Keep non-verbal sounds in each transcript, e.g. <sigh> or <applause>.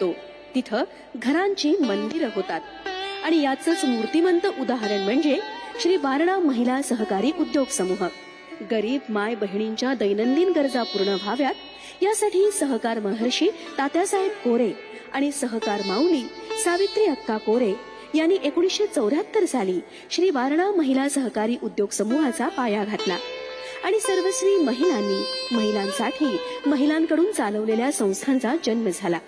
जातो. तिथं घरांची मंदिरं होतात. आणि याचंच मूर्तिमंत उदाहरण म्हणजे श्री वारणा महिला सहकारी उद्योग समूह. गरीब माय बहिणींच्या दैनंदिन गरजा पूर्ण व्हाव्यात यासाठी सहकार महर्षी तात्यासाहेब कोरे आणि सहकार माऊली सावित्री अक्का कोरे यांनी एकोणीसशे चौऱ्याहत्तर साली श्री वारणा महिला सहकारी उद्योग समूहाचा पाया घातला. आणि सर्वस्वी महिलांनी महिलांसाठी महिलांकडून चालवलेल्या संस्थांचा जन्म झाला.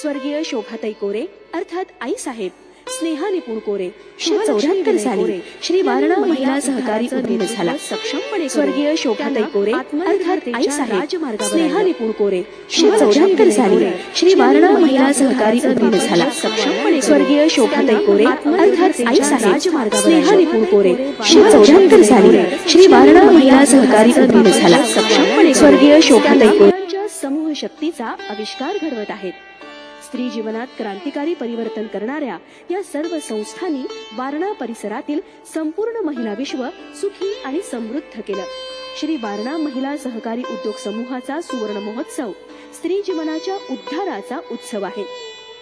स्वर्गीय शोभाताई कोरे अर्थात आई साहेब स्नेहा निपुण कोरे चौऱ्याहत्तर साली श्री वारणा महिला सहकारी उद्योग झाला. सक्षमपणे स्वर्गीय शोभाताई कोरे अर्थात आई साहेब स्नेहा निपुण कोरे चौऱ्याहत्तर साली श्री वारणा महिला सहकारी उद्योग झाला. सक्षमपणे स्वर्गीय शोभाताई कोरे अर्थात आई साहेब स्नेहा निपुण कोरे चौऱ्याहत्तर साली श्री वारणा महिला सहकारी उद्योग झाला. सक्षमपणे स्वर्गीय शोभाताई कोरे. समूह शक्तीचा आविष्कार घडवत आहेत. स्त्री जीवनात क्रांतिकारी परिवर्तन करणाऱ्या या सर्व संस्थांनी वारणा परिसरातील संपूर्ण महिला विश्व सुखी आणि समृद्ध केलं. श्री वारणा महिला सहकारी उद्योग समूहाचा सुवर्ण महोत्सव स्त्री जीवनाच्या उद्धाराचा उत्सव आहे.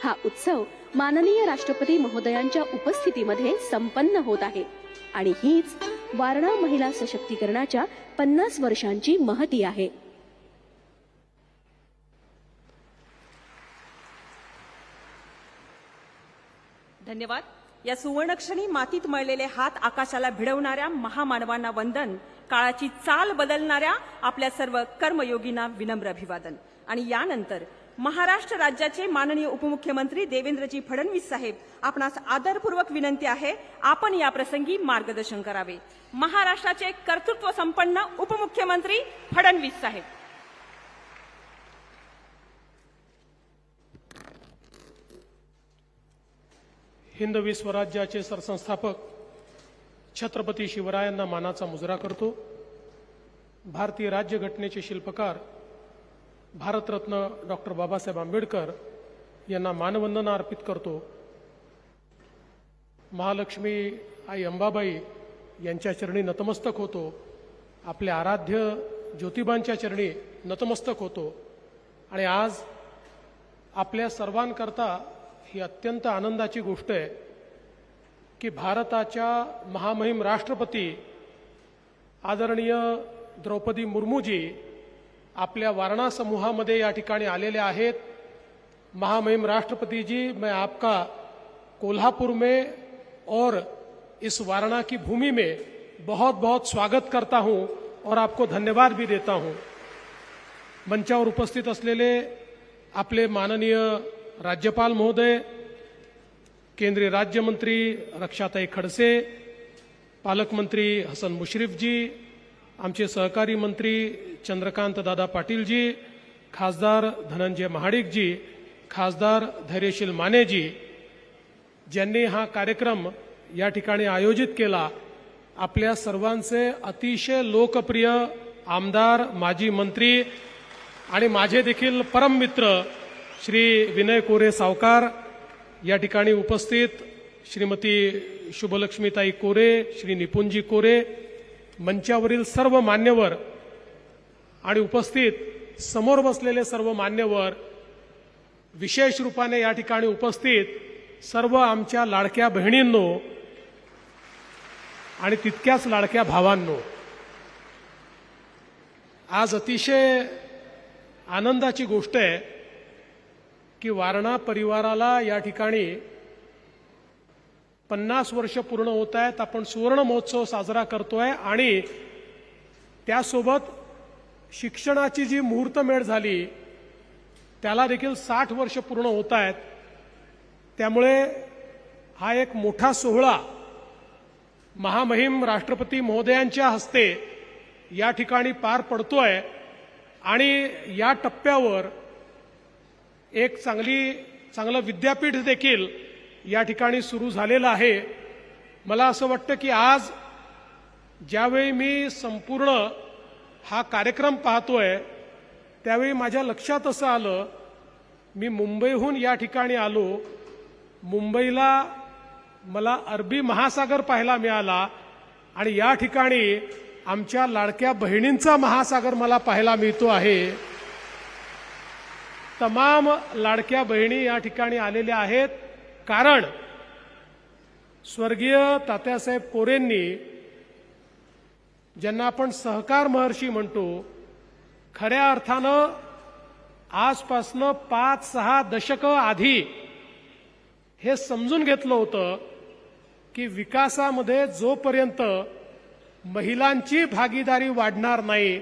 हा उत्सव माननीय राष्ट्रपती महोदयांच्या उपस्थितीमध्ये संपन्न होत आहे आणि हीच वारणा महिला सशक्तीकरणाच्या पन्नास वर्षांची महती आहे. धन्यवाद. या सुवर्णक्षणी मातीत मळलेले हात आकाशाला भिडवणाऱ्या महामानवांना वंदन काळाची चाल बदलणाऱ्या आपल्या सर्व कर्मयोगींना विनम्र अभिवादन. आणि यानंतर महाराष्ट्र राज्याचे माननीय उपमुख्यमंत्री देवेंद्रजी फडणवीस साहेब आपणास आदरपूर्वक विनंती आहे आपण या प्रसंगी मार्गदर्शन करावे. महाराष्ट्राचे कर्तृत्व संपन्न उपमुख्यमंत्री फडणवीस साहेब. हिंदवी स्वराज्याचे सरसंस्थापक छत्रपती शिवरायांना मानाचा मुजरा करतो. भारतीय राज्यघटनेचे शिल्पकार भारतरत्न डॉक्टर बाबासाहेब आंबेडकर यांना मानवंदना अर्पित करतो. महालक्ष्मी आई अंबाबाई यांच्या चरणी नतमस्तक होतो. आपले आराध्य ज्योतिबांच्या चरणी नतमस्तक होतो. आणि आज आपल्या सर्वांकरता ही अत्यंत आनंदाची गोष्ट आहे की भारताच्या महामहिम राष्ट्रपती आदरणीय द्रौपदी मुर्मूजी आपल्या वारणा समूहामध्ये या ठिकाणी आलेले आहेत. महामहिम राष्ट्रपति जी मैं आपका कोल्हापुर में और इस वारणा की भूमि में बहुत बहुत स्वागत करता हूं और आपको धन्यवाद भी देता हूं। मंचावर उपस्थित असलेले आपले माननीय राज्यपाल महोदय केंद्रीय राज्यमंत्री रक्षाताई खडसे पालकमंत्री हसन मुश्रीफजी आमचे सहकारी मंत्री चंद्रकांत दादा पाटीलजी खासदार धनंजय महाडिकजी खासदार धैर्यशील मानेजी ज्यांनी हा कार्यक्रम या ठिकाणी आयोजित केला आपल्या सर्वांचे अतिशय लोकप्रिय आमदार माजी मंत्री आणि माझे देखील परममित्र श्री विनय कोरे सावकार या ठिकाणी उपस्थित श्रीमती शुभलक्ष्मीताई कोरे श्री निपुंजी कोरे मंचावरील सर्व मान्यवर आणि उपस्थित समोर बसलेले सर्व मान्यवर विशेष रूपाने या ठिकाणी उपस्थित सर्व आमच्या लाडक्या बहिणींनो आणि तितक्याच लाडक्या भावांनो. आज अतिशय आनंदाची गोष्ट आहे की वारणा परिवाराला या ठिकाणी पन्नास वर्ष पूर्ण होत आहेत. आपण सुवर्ण महोत्सव साजरा करतोय आणि त्यासोबत शिक्षणाची जी मुहूर्तमेढ झाली त्याला देखील साठ वर्ष पूर्ण होत आहेत. त्यामुळे हा एक मोठा सोहळा महामहिम राष्ट्रपती महोदयांच्या हस्ते या ठिकाणी पार पडतोय. आणि या टप्प्यावर एक चांगली चांगलं विद्यापीठ देखील या ठिकाणी सुरू झालेलं आहे. मला असं वाटतं की आज ज्यावेळी मी संपूर्ण हा कार्यक्रम पाहतोय त्यावेळी माझ्या लक्षात असं आलं मी मुंबईहून या ठिकाणी आलो. मुंबईला मला अरबी महासागर पाहायला मिळाला आणि या ठिकाणी आमच्या लाडक्या बहिणींचा महासागर मला पाहायला मिळतो आहे. तमाम लाडक्या बहिणी या ठिकाणी आलेल्या आहेत. कारण स्वर्गीय तात्यासाहेब कोरेंनी ज्यांना आपण सहकार महर्षी म्हणतो खऱ्या अर्थानं आजपासनं पाच सहा दशकं आधी हे समजून घेतलं होतं की विकासामध्ये जोपर्यंत महिलांची भागीदारी वाढणार नाही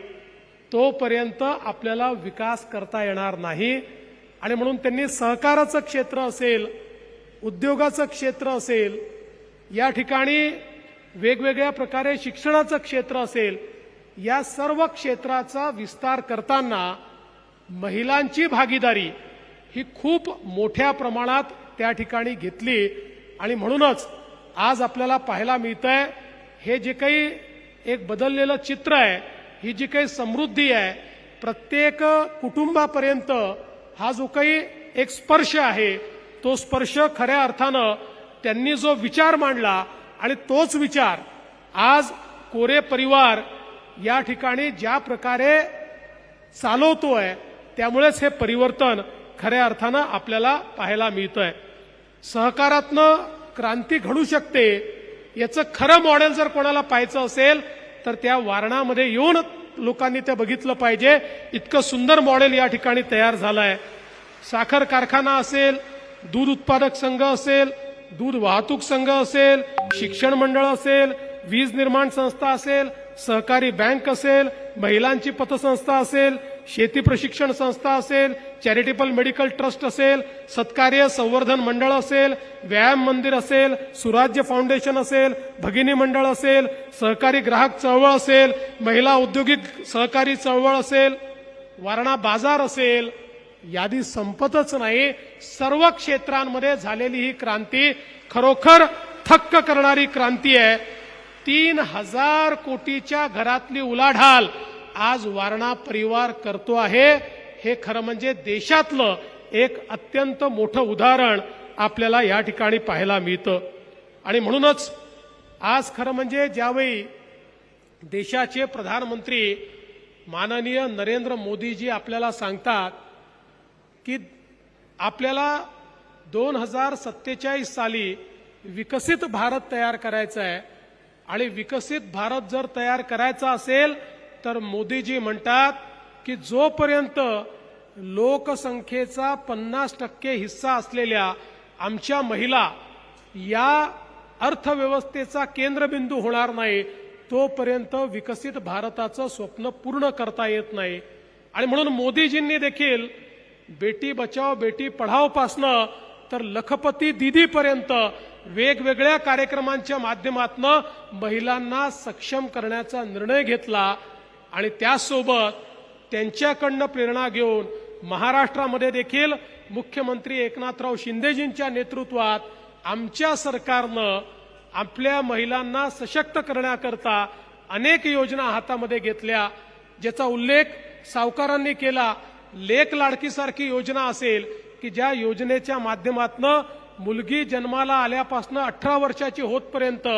तोपर्यंत आपल्याला विकास करता येणार नाही. आणि म्हणून त्यांनी सहकाराचं क्षेत्र असेल उद्योगाचं क्षेत्र असेल या ठिकाणी वेगवेगळ्या प्रकारे शिक्षणाचं क्षेत्र असेल या सर्व क्षेत्राचा विस्तार करताना महिलांची भागीदारी ही खूप मोठ्या प्रमाणात त्या ठिकाणी घेतली. आणि म्हणूनच आज आपल्याला पाहायला मिळतंय हे जे काही एक बदललेलं चित्र आहे ही जी काही समृद्धी आहे प्रत्येक कुटुंबापर्यंत हा जो काही एक स्पर्श आहे तो स्पर्श खऱ्या अर्थानं त्यांनी जो विचार मांडला आणि तोच विचार आज कोरे परिवार या ठिकाणी ज्या प्रकारे चालवतोय त्यामुळेच हे परिवर्तन खऱ्या अर्थानं आपल्याला पाहायला मिळतंय. सहकारातनं क्रांती घडू शकते याचं खरं मॉडेल जर कोणाला पाहायचं असेल तर त्या वारणामध्ये येऊन लोकांनी ते बघितलं पाहिजे. इतकं सुंदर मॉडेल या ठिकाणी तयार झालं आहे साखर कारखाना असेल दूध उत्पादक संघ असेल दूध वाहतूक संघ असेल शिक्षण मंडळ असेल वीज निर्माण संस्था असेल सहकारी बँक असेल महिलांची पतसंस्था असेल शेती प्रशिक्षण संस्था असेल चॅरिटेबल मेडिकल ट्रस्ट असेल सत्कार्य संवर्धन मंडळ असेल व्यायाम मंदिर असेल सुराज्य फाउंडेशन असेल भगिनी मंडळ असेल सहकारी ग्राहक चळवळ असेल महिला औद्योगिक सहकारी चळवळ असेल वारणा बाजार असेल यादी संपतच नाही. सर्व क्षेत्रांमध्ये झालेली ही क्रांती खरोखर थक्क करणारी क्रांती आहे. तीन हजार कोटीच्या घरातली उलाढाल आज वारणा परिवार करतो आहे हे खरं म्हणजे देशातलं एक अत्यंत मोठं उदाहरण आपल्याला या ठिकाणी पाहायला मिळतं. आणि म्हणूनच आज खरं म्हणजे ज्यावेळी देशाचे प्रधानमंत्री माननीय नरेंद्र मोदीजी आपल्याला सांगतात की आपल्याला दोन हजार सत्तेचाळीस साली विकसित भारत तयार करायचा आहे आणि विकसित भारत जर तयार करायचा असेल तर मोदीजी म्हणतात की जोपर्यंत लोकसंख्येचा पन्नास टक्के हिस्सा असलेल्या आमच्या महिला या अर्थव्यवस्थेचा केंद्रबिंदू होणार नाही तोपर्यंत विकसित भारताचं स्वप्न पूर्ण करता येत नाही. आणि म्हणून मोदीजींनी देखील बेटी बचाव बेटी पढावपासनं तर लखपती दीदीपर्यंत वेगवेगळ्या कार्यक्रमांच्या माध्यमातून महिलांना सक्षम करण्याचा निर्णय घेतला. आणि त्यासोबत त्यांच्याकडनं प्रेरणा घेऊन महाराष्ट्रामध्ये देखील मुख्यमंत्री एकनाथराव शिंदेजींच्या नेतृत्वात आमच्या सरकारनं आपल्या महिलांना सशक्त करण्याकरता अनेक योजना हातामध्ये घेतल्या ज्याचा उल्लेख सावकारांनी केला. लेख लाडकीसारखी योजना असेल की ज्या योजनेच्या माध्यमातनं मुलगी जन्माला आल्यापासून अठरा वर्षाची होतपर्यंत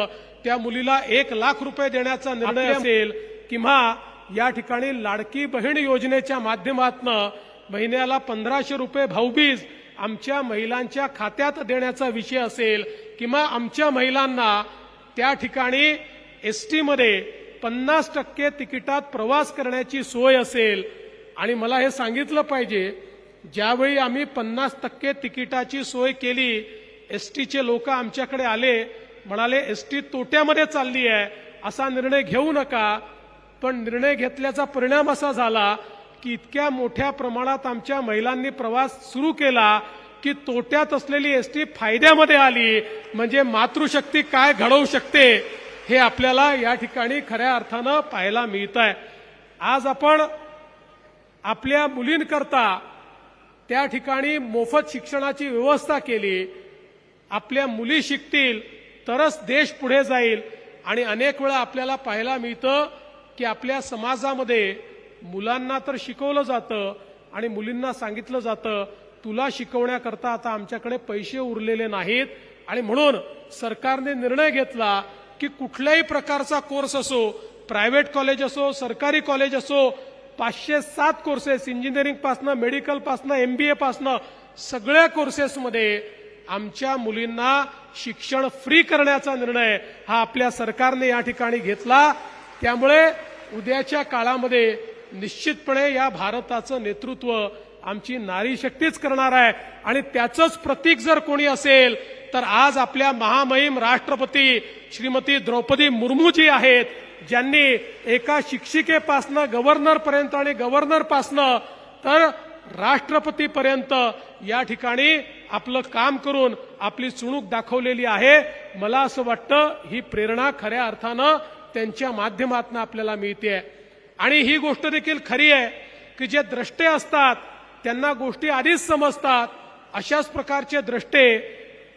त्या मुलीला एक लाख रुपये देण्याचा निर्णय असेल किंवा या ठिकाणी लाडकी बहीण योजनेच्या माध्यमातनं महिन्याला पंधराशे रुपये भाऊबीज आमच्या महिलांच्या खात्यात देण्याचा विषय असेल किंवा आमच्या महिलांना त्या ठिकाणी एस टीमध्ये पन्नास टक्के तिकिटात प्रवास करण्याची सोय असेल. आणि मला हे सांगितलं पाहिजे ज्यावेळी आम्ही पन्नास टक्के तिकिटाची सोय केली एस टीचे लोक आमच्याकडे आले म्हणाले एस टी तोट्यामध्ये चालली आहे असा निर्णय घेऊ नका पण निर्णय घेतल्याचा परिणाम असा झाला की इतक्या मोठ्या प्रमाणात आमच्या महिलांनी प्रवास सुरू केला की तोट्यात असलेली एस टी फायद्यामध्ये आली. म्हणजे मातृशक्ती काय घडवू शकते हे आपल्याला या ठिकाणी खऱ्या अर्थानं पाहायला मिळत आहे आज आपण आपल्या मुलींकरता त्या ठिकाणी मोफत शिक्षणाची व्यवस्था केली. आपल्या मुली शिकतील तरच देश पुढे जाईल आणि अनेक वेळा आपल्याला पाहायला मिळतं की आपल्या समाजामध्ये मुलांना तर शिकवलं जातं आणि मुलींना सांगितलं जातं तुला शिकवण्याकरता आता आमच्याकडे पैसे उरलेले नाहीत. आणि म्हणून सरकारने निर्णय घेतला की कुठल्याही प्रकारचा कोर्स असो प्रायव्हेट कॉलेज असो सरकारी कॉलेज असो पाचशे सात कोर्सेस इंजिनिअरिंगपासनं मेडिकलपासनं एम बी एपासनं सगळ्या कोर्सेसमध्ये आमच्या मुलींना शिक्षण फ्री करण्याचा निर्णय हा आपल्या सरकारने या ठिकाणी घेतला. त्यामुळे उद्याच्या काळामध्ये निश्चितपणे या भारताचं नेतृत्व आमची नारी शक्तीच करणार आहे. आणि त्याचंच प्रतीक जर कोणी असेल तर आज आपल्या महामहिम राष्ट्रपती श्रीमती द्रौपदी मुर्मू जी आहेत ज्यांनी एका शिक्षिकेपासनं गव्हर्नरपर्यंत आणि गव्हर्नरपासनं तर राष्ट्रपतीपर्यंत या ठिकाणी आपलं काम करून आपली चुणूक दाखवलेली आहे. मला असं वाटतं ही प्रेरणा खऱ्या अर्थानं त्यांच्या माध्यमातून आपल्याला मिळते आणि ही गोष्ट देखील खरी आहे की जे द्रष्टे असतात त्यांना गोष्टी आधीच समजतात. अशाच प्रकारचे द्रष्टे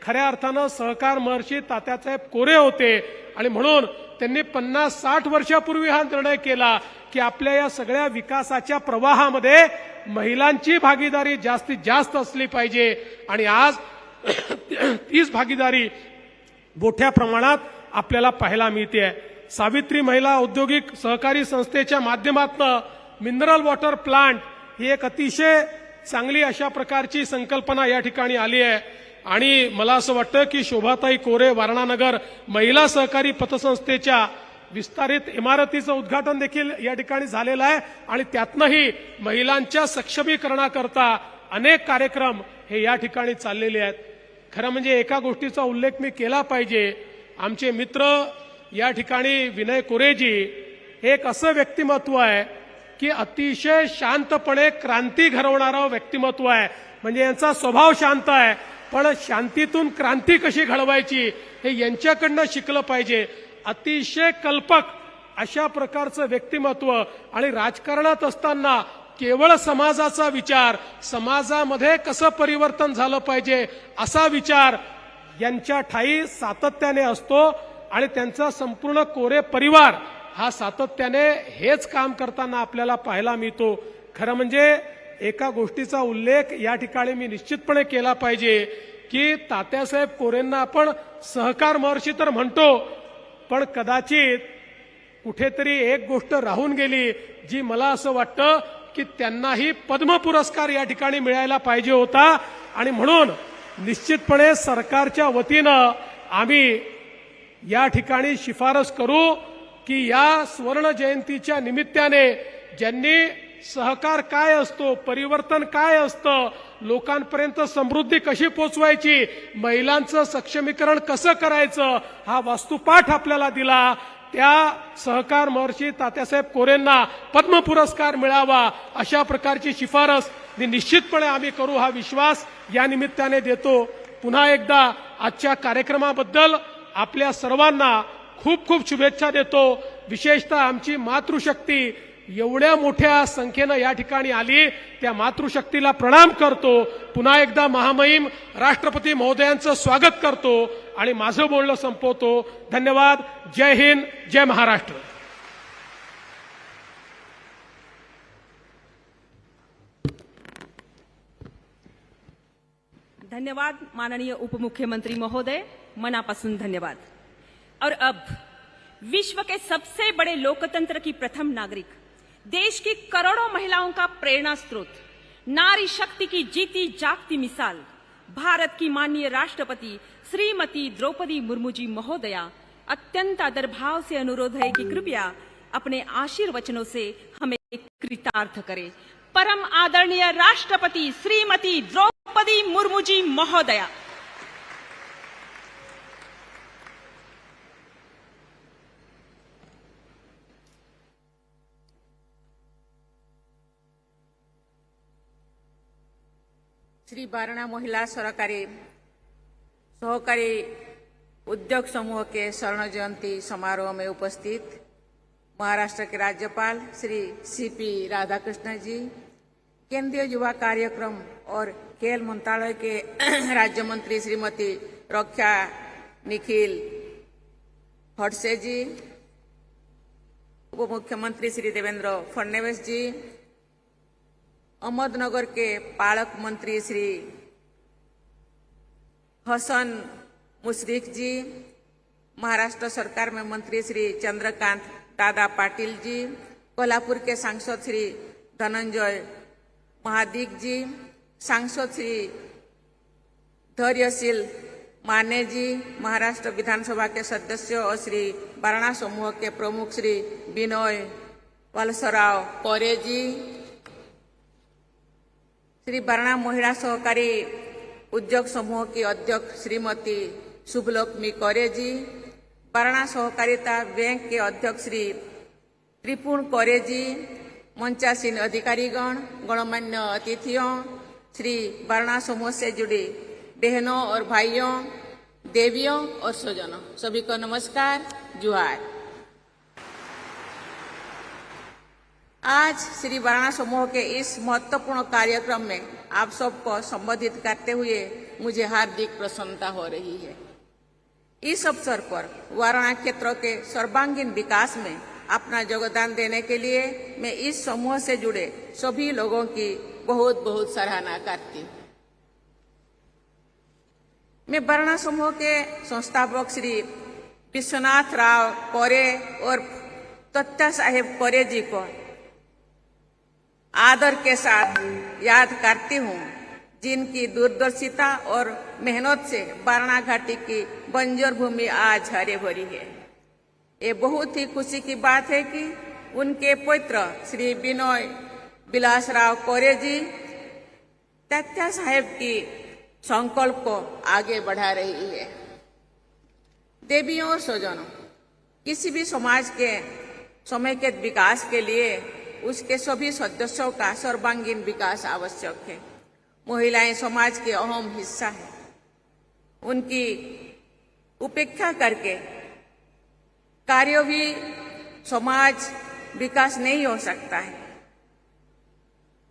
खऱ्या अर्थानं सहकार महर्षी तात्यासाहेब कोरे होते. आणि म्हणून त्यांनी पन्नास साठ वर्षापूर्वी हा निर्णय केला की आपल्या या सगळ्या विकासाच्या प्रवाहामध्ये महिलांची भागीदारी जास्तीत जास्त असली पाहिजे. आणि आज <clears throat> तीच भागीदारी मोठ्या प्रमाणात आपल्याला पाहायला मिळते सावित्री महिला औद्योगिक सहकारी संस्थेच्या माध्यमातून मिनरल वॉटर प्लांट ही एक अतिशय चांगली अशा प्रकारची संकल्पना या ठिकाणी आली आहे. आणि मला असं वाटतं की शोभाताई कोरे वारणानगर महिला सहकारी पतसंस्थेच्या विस्तारित इमारतीचं उद्घाटन देखील या ठिकाणी झालेलं आहे. आणि त्यातनंही महिलांच्या सक्षमीकरणाकरता अनेक कार्यक्रम हे या ठिकाणी चाललेले आहेत. खरं म्हणजे एका गोष्टीचा उल्लेख मी केला पाहिजे. आमचे मित्र या ठिकाणी विनय कोरेजी हे एक असं व्यक्तिमत्व आहे की अतिशय शांतपणे क्रांती घडवणारं व्यक्तिमत्व आहे. म्हणजे यांचा स्वभाव शांत आहे पण शांतीतून क्रांती कशी घडवायची हे यांच्याकडनं शिकलं पाहिजे. अतिशय कल्पक अशा प्रकारचं व्यक्तिमत्व आणि राजकारणात असताना केवळ समाजाचा विचार समाजामध्ये कसं परिवर्तन झालं पाहिजे असा विचार यांच्या ठाई सातत्याने असतो. आणि त्यांचा संपूर्ण कोरे परिवार हा सातत्याने हेच काम करताना आपल्याला पाहायला मिळतो. खरं म्हणजे एका गोष्टीचा उल्लेख या ठिकाणी मी निश्चितपणे केला पाहिजे की तात्यासाहेब कोरेंना आपण सहकार महर्षी तर म्हणतो पण कदाचित कुठेतरी एक गोष्ट राहून गेली जी मला असं वाटतं की त्यांनाही पद्म पुरस्कार या ठिकाणी मिळायला पाहिजे होता. आणि म्हणून निश्चितपणे सरकारच्या वतीनं आम्ही या ठिकाणी शिफारस करू की या सुवर्ण जयंतीच्या निमित्ताने ज्यांनी सहकार काय असतो परिवर्तन काय असतं लोकांपर्यंत समृद्धी कशी पोचवायची महिलांचं सक्षमीकरण कसं करायचं हा वास्तुपाठ आपल्याला दिला. त्या सहकार महर्षी तात्यासाहेब कोरेंना पद्म पुरस्कार मिळावा अशा प्रकारची शिफारस निश्चितपणे आम्ही करू हा विश्वास. या निमित्ताने देतो. पुन्हा एकदा आजच्या कार्यक्रमाबद्दल आपल्या सर्वांना खूप खूप शुभेच्छा देतो. विशेषतः आमची मातृशक्ती एवढ्या मोठ्या संख्येनं या ठिकाणी आली. त्या मातृशक्तीला प्रणाम करतो. पुन्हा एकदा महामहिम राष्ट्रपती महोदयांचं स्वागत करतो आणि माझं बोलणं संपवतो. धन्यवाद. जय हिंद जय महाराष्ट्र. धन्यवाद माननीय उपमुख्यमंत्री महोदय. मनापासून धन्यवाद. और अब, विश्व के सबसे बड़े लोकतंत्र की प्रथम नागरिक, देश की करोड़ों महिलाओं का प्रेरणा स्रोत, नारी शक्ति की जीती जागती मिसाल, भारत की माननीय राष्ट्रपति श्रीमती द्रौपदी मुर्मू जी महोदया, अत्यंत आदर भाव से अनुरोध है कि कृपया अपने आशीर्वचनों से हमें कृतार्थ करें। परम आदरणीय राष्ट्रपति श्रीमती द्रौपदी मुर्मू जी महोदया। श्री बारणा महिला सरकारी सहकारी उद्योग समूह के स्वर्ण जयंती समारोह में उपस्थित महाराष्ट्र के राज्यपाल श्री सीपी राधाकृष्ण जी केंद्रीय युवा कार्यक्रम और खेल मंत्रालय के <clears throat> राज्य मंत्री श्रीमती रक्षा निखिल खड़से जी उप मुख्यमंत्री श्री देवेंद्र फडणवीस जी अहमदनगर के पालक मंत्री श्री हसन मुशरिक जी, महाराष्ट्र सरकार में मंत्री श्री चंद्रकांत दादा पाटिल जी, कोल्हापुर के सांसद श्री धनंजय महादिक जी, सांसद श्री धैर्यशील माने जी, महाराष्ट्र विधानसभा के सदस्य और श्री वारणा समूह के प्रमुख श्री विनोय वलसराव कौरे जी श्री वारणा महिला सहकारी उद्योग समूह की अध्यक्ष श्रीमती शुभलक्ष्मी कौरे जी वारणा सहकारिता बैंक के अध्यक्ष श्री त्रिपुण कौरे जी मंचासीन अधिकारीगण गणमान्य अतिथियों श्री वारणा समूह से जुड़ी बहनों और भाइयों देवियों और स्वजनों सभी को नमस्कार जुहार। आज श्री वारणा समूह के इस महत्वपूर्ण कार्यक्रम में आप सबको संबोधित करते हुए मुझे हार्दिक प्रसन्नता हो रही है। इस अवसर पर वाराणा क्षेत्र के सर्वांगीण विकास में अपना योगदान देने के लिए मैं इस समूह से जुड़े सभी लोगों की बहुत बहुत सराहना करती हूँ। मैं वारणा समूह के संस्थापक श्री विश्वनाथ राव कोरे और तत्ता साहेब कोरे जी को आदर के साथ याद करती हूँ, जिनकी दूरदर्शिता और मेहनत से वारणा घाटी की बंजर भूमि आज हरे भरी है। ये बहुत ही खुशी की बात है कि उनके पुत्र श्री विनोय विलासराव कोरे जी तत्या साहेब की संकल्प को आगे बढ़ा रही है। देवियों और स्वजनों, किसी भी समाज के समेकित विकास के लिए उसके सभी सदस्यों का सर्वांगीण विकास आवश्यक है। महिलाएँ समाज के अहम हिस्सा है। उनकी उपेक्षा करके कार्य भी समाज विकास नहीं हो सकता है।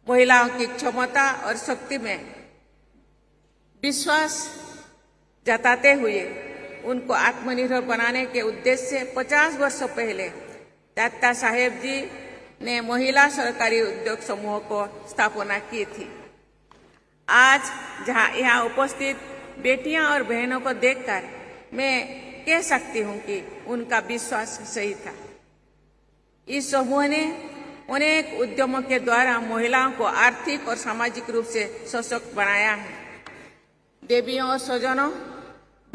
महिलाओं की क्षमता और शक्ति में विश्वास जताते हुए उनको आत्मनिर्भर बनाने के उद्देश्य से 50 वर्षों पहले दाता साहेब जी ने महिला सरकारी उद्योग समूह को स्थापना की थी आज जहाँ यहाँ उपस्थित बेटियाँ और बहनों को देखकर मैं कह सकती हूँ कि उनका विश्वास सही था इस समूह ने अनेक उद्यमों के द्वारा महिलाओं को आर्थिक और सामाजिक रूप से सशक्त बनाया है देवियों और स्वजनों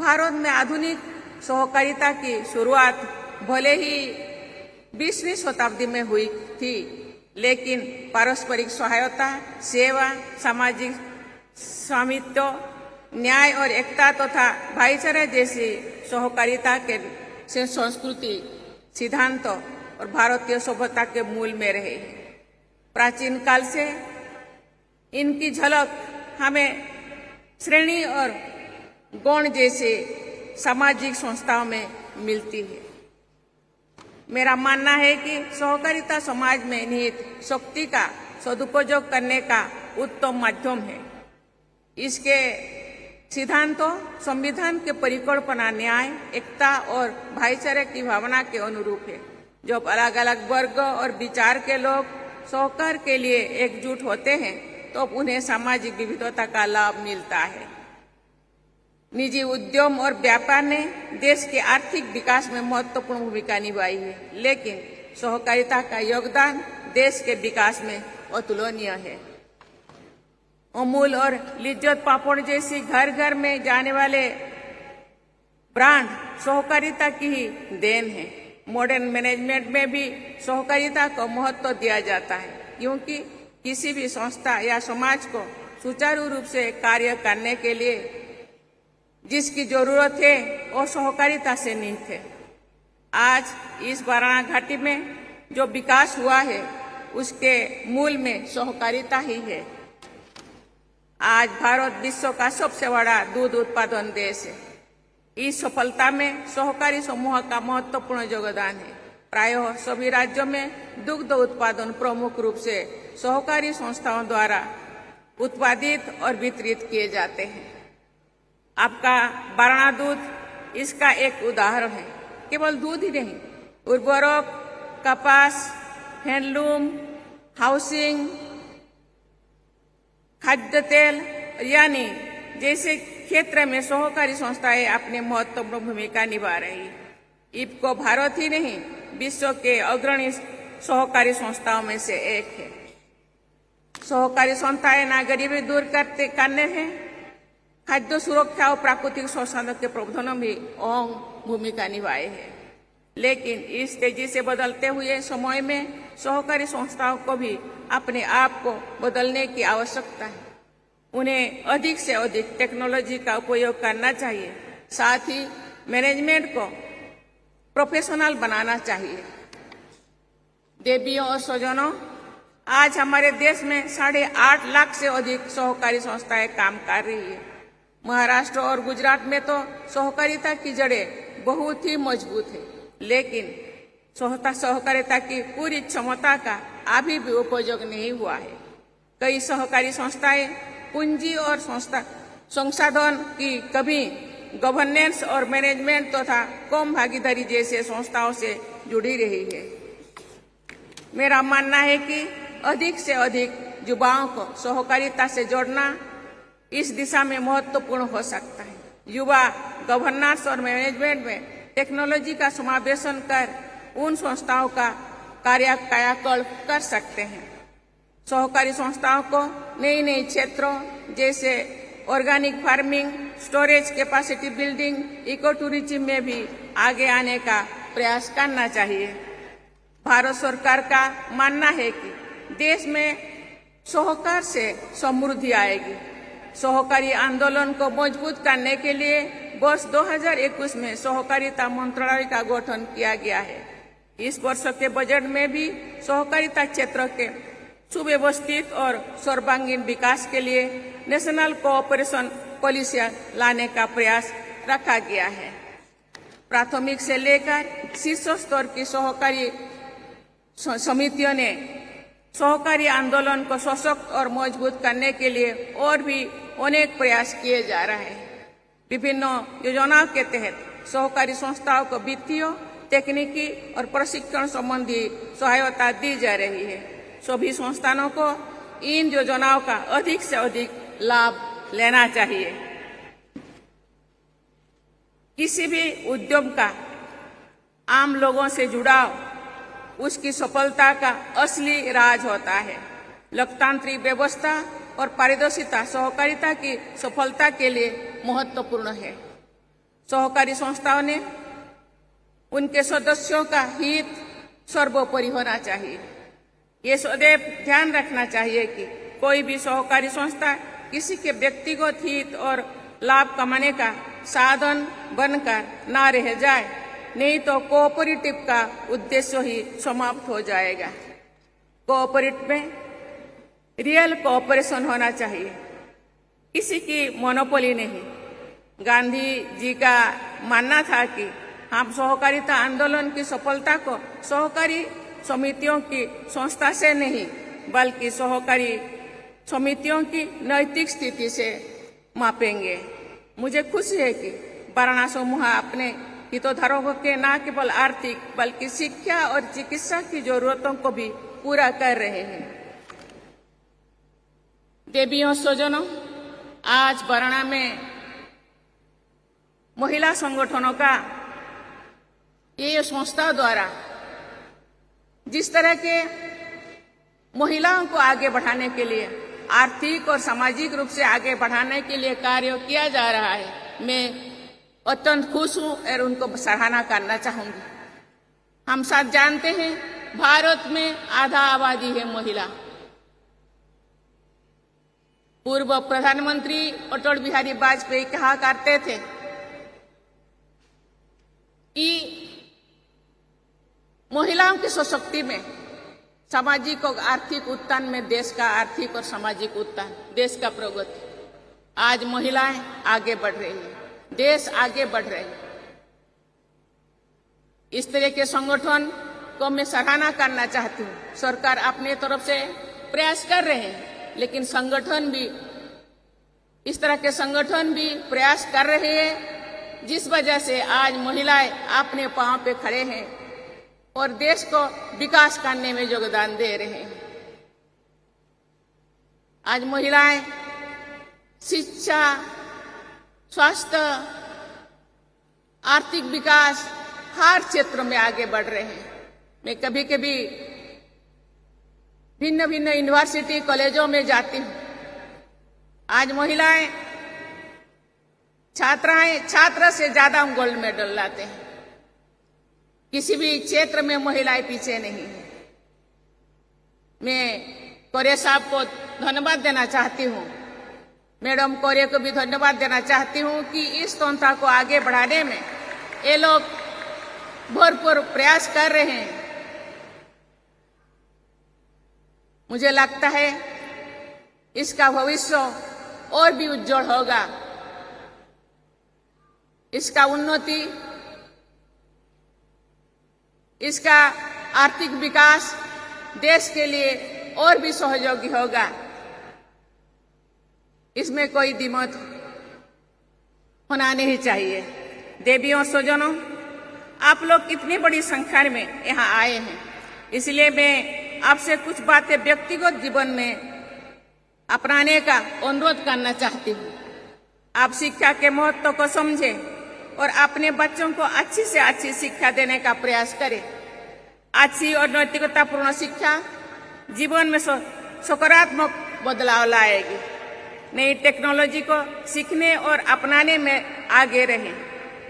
भारत में आधुनिक सहकारिता की शुरुआत भले ही बीसवीं शताब्दी में हुई थी। लेकिन पारस्परिक सहायता, सेवा, सामाजिक स्वामित्व, न्याय और एकता तथा तो भाईचारा जैसी सहकारिता के से संस्कृति, सिद्धांतों और भारतीय सभ्यता के मूल में रहे। प्राचीन काल से इनकी झलक हमें श्रेणी और गौण जैसे सामाजिक संस्थाओं में मिलती है। मेरा मानना है कि सहकारिता समाज में निहित शक्ति का, सदुपयोग करने का उत्तम माध्यम है। इसके सिद्धांतों, संविधान के परिकल्पना, न्याय, एकता और भाईचारे की भावना के अनुरूप है। जब अलग अलग वर्ग और विचार के लोग सहकार के लिए एकजुट होते हैं तो उन्हें सामाजिक विविधता का लाभ मिलता है। निजी उद्यम और व्यापार ने देश के आर्थिक विकास में महत्वपूर्ण भूमिका निभाई है। लेकिन सहकारिता का योगदान देश के विकास में अतुलनीय है। अमूल और लिज्जत पापड़ जैसी घर घर में जाने वाले ब्रांड सहकारिता की ही देन है। मॉडर्न मैनेजमेंट में भी सहकारिता को महत्व दिया जाता है, क्योंकि किसी भी संस्था या समाज को सुचारू रूप से कार्य करने के लिए जिसकी ज़रूरत है, वो सहकारिता से निहित है आज इस वाराणा घाटी में जो विकास हुआ है, उसके मूल में सहकारिता ही है। आज भारत विश्व का सबसे बड़ा दूध उत्पादन देश है। इस सफलता में सहकारी समूह का महत्वपूर्ण योगदान है। प्रायः सभी राज्यों में दुग्ध उत्पादन प्रमुख रूप से सहकारी संस्थाओं द्वारा उत्पादित और वितरित किए जाते हैं। आपका वारणा दूध इसका एक उदाहरण है। केवल दूध ही नहीं, उर्वरक, कपास, हैंडलूम, हाउसिंग खाद्य तेल यानी जैसे क्षेत्र में सहकारी संस्थाएँ अपनी महत्वपूर्ण भूमिका निभा रही इफ्को भारत ही नहीं, विश्व के अग्रणी सहकारी संस्थाओं में से एक है। सहकारी संस्थाएँ ना गरीबी दूर करते करने हैं खाद्य सुरक्षा और प्राकृतिक संसाधनों के प्रबंधन में अहम भूमिका निभाए हैं। लेकिन इस तेज़ी से बदलते हुए समय में सहकारी संस्थाओं को भी अपने आप को बदलने की आवश्यकता है। उन्हें अधिक से अधिक टेक्नोलॉजी का उपयोग करना चाहिए। साथ ही मैनेजमेंट को प्रोफेशनल बनाना चाहिए। देवियों और स्वजनों, आज हमारे देश में साढ़े आठ लाख से अधिक सहकारी संस्थाएँ काम कर रही है। महाराष्ट्र और गुजरात में तो सहकारिता की जड़ें बहुत ही मज़बूत है। लेकिन सहकारिता की पूरी क्षमता का अभी भी उपयोग नहीं हुआ है। कई सहकारी संस्थाएँ, पूंजी और संस्था संसाधन की कमी गवर्नेंस और मैनेजमेंट तथा तो कम भागीदारी जैसे संस्थाओं से जुड़ी रही है। मेरा मानना है कि अधिक से अधिक युवाओं को सहकारिता से जोड़ना इस दिशा में महत्वपूर्ण हो सकता है। युवा गवर्नेंस और मैनेजमेंट में टेक्नोलॉजी का समावेशन कर उन संस्थाओं का कार्य कायाकल्प कर सकते हैं। सहकारी संस्थाओं को नई नई क्षेत्रों जैसे organic farming storage capacity building eco tourism में भी आगे आने का प्रयास करना चाहिए। भारत सरकार का मानना है कि देश में सहकार से समृद्धि आएगी। सहकारी आंदोलन को मज़बूत करने के लिए वर्ष 2021 में सहकारिता मंत्रालय का गठन किया गया है। इस वर्ष के बजट में भी सहकारिता क्षेत्र के सुव्यवस्थित और सर्वांगीण विकास के लिए नेशनल कोऑपरेशन पॉलिसियाँ लाने का प्रयास रखा गया है। प्राथमिक से लेकर शीर्ष स्तर की सहकारी समितियों ने सहकारी आंदोलन को सशक्त और मज़बूत करने के लिए और भी अनेक प्रयास किए जा रहे हैं। विभिन्न योजनाओं के तहत सहकारी संस्थाओं को वित्तीय, तकनीकी और प्रशिक्षण संबंधी सहायता दी जा रही है। सभी संस्थानों को इन योजनाओं का अधिक से अधिक लाभ लेना चाहिए। किसी भी उद्यम का आम लोगों से जुड़ाव उसकी सफलता का असली राज होता है। लोकतांत्रिक व्यवस्था और पारदर्शिता सहकारिता की सफलता के लिए महत्वपूर्ण है। सहकारी संस्थाओं ने उनके सदस्यों का हित सर्वोपरि होना चाहिए। ये सदैव ध्यान रखना चाहिए कि कोई भी सहकारी संस्था किसी के व्यक्तिगत हित और लाभ कमाने का साधन बनकर ना रह जाए। नहीं तो कोऑपरेटिव का उद्देश्य ही समाप्त हो जाएगा। कोऑपरेटिव में रियल कोऑपरेशन होना चाहिए। किसी की मोनोपोली नहीं। गांधी जी का मानना था कि हम सहकारिता आंदोलन की सफलता को सहकारी समितियों की संस्था से नहीं, बल्कि सहकारी समितियों की नैतिक स्थिति से मापेंगे। मुझे खुशी है कि वारणा समूह अपने हितोधारकों के न केवल आर्थिक, बल्कि शिक्षा और चिकित्सा की जरूरतों को भी पूरा कर रहे हैं। देवियों, स्वजनों, आज वारणा में महिला संगठनों का ये संस्था द्वारा जिस तरह के महिलाओं को आगे बढ़ाने के लिए, आर्थिक और सामाजिक रूप से आगे बढ़ाने के लिए कार्य किया जा रहा है, मैं अत्यंत खुश हूँ और उनको सराहना करना चाहूँगी। हम सब जानते हैं, भारत में आधा आबादी है महिला। पूर्व प्रधानमंत्री अटल बिहारी वाजपेयी कहा करते थे। कि महिलाओं की सशक्ति में सामाजिक और आर्थिक उत्थान में देश का आर्थिक और सामाजिक उत्थान, देश का प्रगति। आज महिलाएँ आगे बढ़ रही है। देश आगे बढ़ रहे इस तरह के संगठन को मैं सराहना करना चाहती हूँ। सरकार अपने तरफ़ से प्रयास कर रहे हैं, लेकिन संगठन भी, इस तरह के संगठन भी प्रयास कर रहे हैं, जिस वजह से आज महिलाएँ अपने पाँव पे खड़े हैं और देश को विकास करने में योगदान दे रहे हैं। आज महिलाएँ शिक्षा स्वास्थ्य, आर्थिक विकास, हर क्षेत्र में आगे बढ़ रहे हैं। मैं कभी कभी भिन्न भिन्न यूनिवर्सिटी कॉलेजों में जाती हूँ। आज महिलाएँ, छात्राएँ, छात्र से ज़्यादा गोल्ड मेडल लाते हैं। किसी भी क्षेत्र में महिलाएँ पीछे नहीं है। मैं कोरे साहब को धन्यवाद देना चाहती हूँ। मैडम कोरे को भी धन्यवाद देना चाहती हूँ कि इस संस्था को आगे बढ़ाने में ये लोग भरपूर प्रयास कर रहे हैं। मुझे लगता है इसका भविष्य और भी उज्जवल होगा। इसका उन्नति, इसका आर्थिक विकास देश के लिए और भी सहयोगी होगा। इसमें कोई दिमत होना नहीं चाहिए। देवियों, स्वजनों, आप लोग इतनी बड़ी संख्या में यहाँ आए हैं। इसलिए मैं आपसे कुछ बातें व्यक्तिगत जीवन में अपनाने का अनुरोध करना चाहती हूँ। आप शिक्षा के महत्व को समझें और अपने बच्चों को अच्छी से अच्छी शिक्षा देने का प्रयास करें। अच्छी और नैतिकतापूर्ण शिक्षा जीवन में सकारात्मक बदलाव लाएगी। नई टेक्नोलॉजी को सीखने और अपनाने में आगे रहें।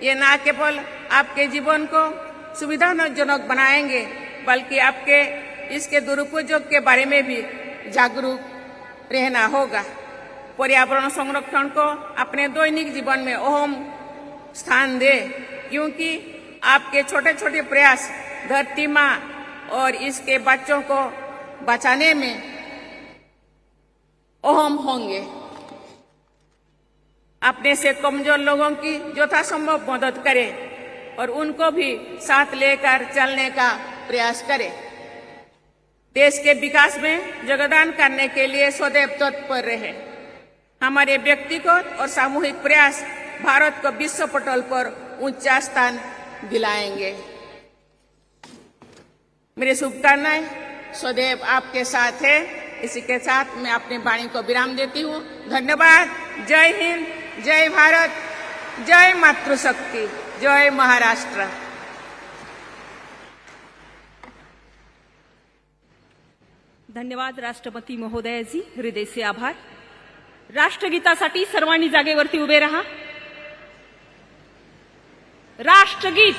ये न केवल आपके जीवन को सुविधाजनक बनाएँगे, बल्कि आपके इसके दुरुपयोग के बारे में भी जागरूक रहना होगा। पर्यावरण संरक्षण को अपने दैनिक जीवन में अहम स्थान दे, क्योंकि आपके छोटे छोटे प्रयास धरती माँ और इसके बच्चों को बचाने में अहम होंगे। अपने से कमज़ोर लोगों की यथासंभव मदद करें और उनको भी साथ लेकर चलने का प्रयास करें। देश के विकास में योगदान करने के लिए सदैव तत्पर रहे। हमारे व्यक्तिगत और सामूहिक प्रयास भारत को विश्व पटल पर ऊँचा स्थान दिलाएँगे। मेरी शुभकामनाएँ सदैव आपके साथ है। इसी के साथ मैं अपनी वाणी को विराम देती हूँ। धन्यवाद। जय हिंद। जय भारत जय मातृशक्ती जय महाराष्ट्र. धन्यवाद राष्ट्रपती महोदयाजी हृदयचे आभार. राष्ट्रगीतासाठी सर्वांनी जागेवरती उभे राहा. राष्ट्रगीत.